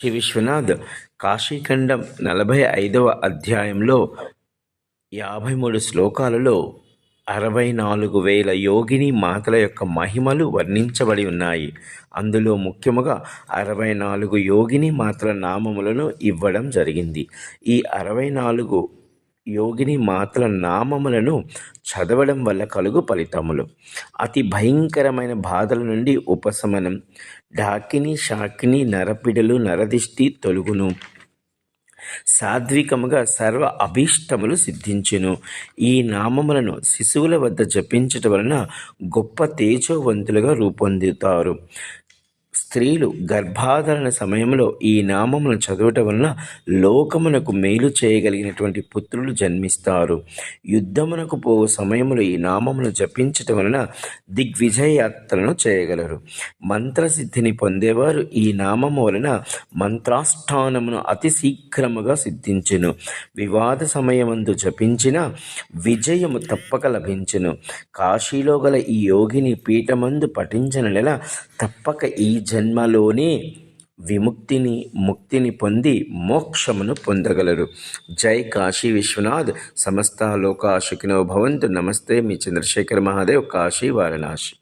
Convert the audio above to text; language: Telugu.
శ్రీ విశ్వనాథ్ కాశీఖండం నలభై ఐదవ అధ్యాయంలో యాభై మూడు శ్లోకాలలో అరవై నాలుగు వేల యోగిని మాతల యొక్క మహిమలు వర్ణించబడి ఉన్నాయి. అందులో ముఖ్యముగా అరవై నాలుగు యోగిని మాతల నామములను ఇవ్వడం జరిగింది. ఈ అరవై నాలుగు యోగిని మాతల నామములను చదవడం వల్ల కలుగు ఫలితములు. అతి భయంకరమైన బాధల నుండి ఉపశమనం. డాకిని షాకిని నరపిడలు నరదిష్టి తొలుగును. సాత్వికముగా సర్వ అభీష్టములు సిద్ధించును. ఈ నామములను శిశువుల వద్ద జపించటం వలన గొప్ప తేజోవంతులుగా రూపొందుతారు. స్త్రీలు గర్భాధారణ సమయంలో ఈ నామమును చదవటం వలన లోకమునకు మేలు చేయగలిగినటువంటి పుత్రులు జన్మిస్తారు. యుద్ధమునకు పోవు సమయంలో ఈ నామమును జపించటం వలన దిగ్విజయాత్రలను చేయగలరు. మంత్రసిద్ధిని పొందేవారు ఈ నామము వలన మంత్రాష్టానమును అతి శీఘ్రముగా సిద్ధించును. వివాద సమయమందు జపించిన విజయము తప్పక లభించును. కాశీలో గల ఈ యోగిని పీఠమందు పఠించిన నెల తప్పక ఈ జన్మలోనే విముక్తిని ముక్తిని పొంది మోక్షమును పొందగలరు. జై కాశీ విశ్వనాథ్. సమస్త లోకాశుకినో భవంతు. నమస్తే మీ చంద్రశేఖర్ మహాదేవ్. కాశీ వారణాసి.